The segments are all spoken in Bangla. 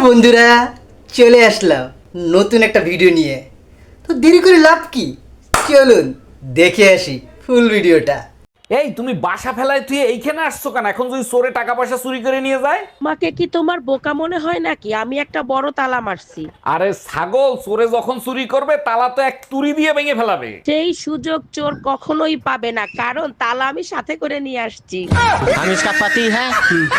বন্ধুরা চলে আসলাম নতুন একটা ভিডিও নিয়ে তো দেরি করে লাভ কি চলুন দেখে আসি ফুল ভিডিওটা এই তুমি বাসা ফেলায় তুই এইখানে আসছো কেন এখন যদি চোরে টাকা পয়সা চুরি করে নিয়ে যায় আমাকে কি তোমার বোকা মনে হয় নাকি আমি একটা বড় তালা মারছি আরে ছাগল চোরে যখন চুরি করবে তালা তো এক তুরি দিয়ে ভেঙে ফেলাবে সেই সুযোগ চোর কখনোই পাবে না কারণ তালা আমি সাথে করে নিয়ে আসছি हम इसका पति है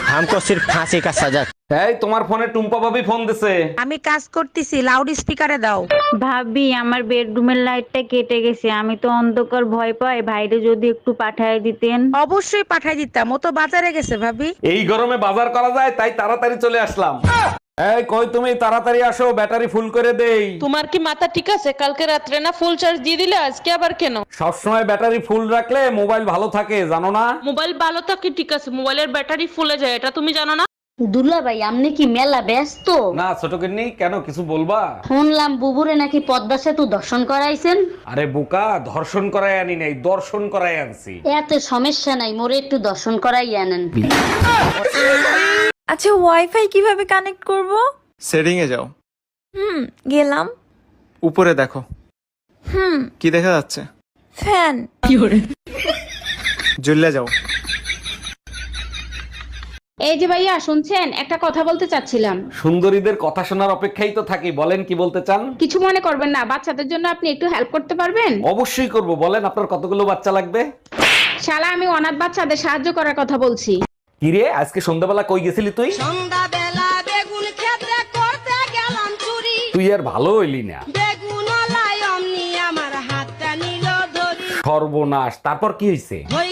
हमको सिर्फ फांसी का सजा এই তোমার ফোনে টুম্পা ভাবি ফোন দিছে। আমি কাজ করতেছি লাউড স্পিকারে দাও। ভাবি আমার বেডরুমের লাইটটা কেটে গেছে আমি তো অন্ধকার ভয় পাই ভাইরে যদি একটু পাঠায় দিতেন। অবশ্যই পাঠাই দিতাম ও তো বাজারে গেছে ভাবি। এই গরমে বাজার করা যায় তাই তাড়াতাড়ি চলে আসলাম। এই কই তুমি তাড়াতাড়ি আসো ব্যাটারি ফুল করে দেই। তোমার কি মাথা ঠিক আছে? কালকে রাত্রে না ফুল চার্জ দিয়ে দিলে আজকে আবার কেন? সবসময় ব্যাটারি ফুল রাখলে মোবাইল ভালো থাকে জানো না? মোবাইল ভালো থাকে ঠিক আছে মোবাইলের ব্যাটারি ফুলে যায় এটা তুমি জানো না? দুলা ভাই আপনি কি মেলা ব্যস্ত? না ছোট কিন্নি কেন কিছু বলবা? শুনলাম বুবুরে নাকি পদ্মা সেতু দর্শন করাইছেন। আরে বোকা ধর্ষণ করাই আনি নাই দর্শন করাই আনছি। এত সমস্যা নাই মোরে একটু দর্শন করাই আনেন আচ্ছা ওয়াইফাই কীভাবে কানেক্ট করব? সেটিং এ যাও। হুম গেলাম। উপরে দেখো। হুম। কি দেখা যাচ্ছে? ফ্যান। জ্বললে যাও। এই যে ভাইয়া শুনছেন? একটা কথা বলতে চাচ্ছিলাম। সুন্দরীদের কথা শোনার অপেক্ষাই তো থাকি বলেন কি বলতে চান? কিছু মনে করবেন না বাচ্চাদের জন্য আপনি একটু হেল্প করতে পারবেন? অবশ্যই করব বলেন আপনার কতগুলো বাচ্চা লাগবে? শালা আমি অনাথ বাচ্চাদের সাহায্য করার কথা বলছি। কিরে আজকে সন্ধ্যাবেলা কই গেছিলি তুই? সন্ধ্যাবেলা বেগুন ক্ষেত্রে করতে গেলাম চুরি। তুই আর ভালো হইলি না। বেগুন অমনি আমার হাতটা নিল ধরি। সর্বনাশ তারপর কি হয়েছে ভৈরা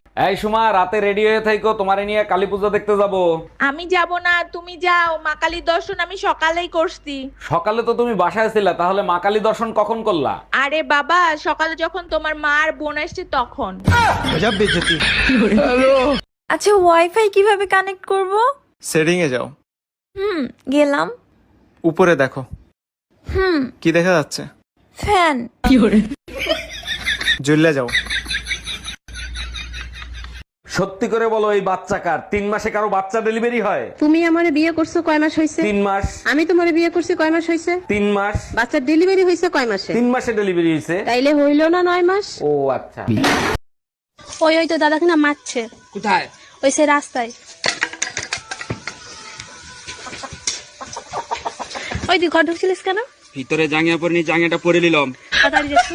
এই সময় রাতে রেডি হয়ে থাইকো তোমারে নিয়ে কালী পূজা দেখতে যাব। আমি যাব না তুমি যাও মা কালী দর্শন আমি সকালেই করছি। সকালে তো তুমি বাসায় ছিলা তাহলে মা কালী দর্শন কখন করলা? আরে বাবা সকালে যখন তোমার মা আর বোন আসছে তখন। আচ্ছা ওয়াইফাই কীভাবে কানেক্ট করব? সেটিং এ যাও। হুম গেলাম। উপরে দেখো। হুম। কি দেখা যাচ্ছে? ফ্যান। কি জ্বললে যাও। সত্যি করে বলো এই বাচ্চা কার? তিন মাসে কারও বাচ্চা ডেলিভারি হয়? তুমি আমারে বিয়ে করছ কয় মাস হয়েছে তিন মাস। আমি তোমারে বিয়ে করছি কয় মাস হয়েছে তিন মাস। বাচ্চার ডেলিভারি হয়েছে কয় মাসে? তিন মাসে ডেলিভারি হয়েছে তাইলে হইল না নয় মাস? ও আচ্ছা। ওই ওই তো দাদাকে না মারছে। কোথায়? ওই সে রাস্তায়। ওই তুই ঘর ঢুকছিলিস কেন? ভিতরে জাঙ্গিয়া পরে নি জাঙ্গিয়াটা পরে নিলাম। তাড়াতাড়ি যাচ্ছি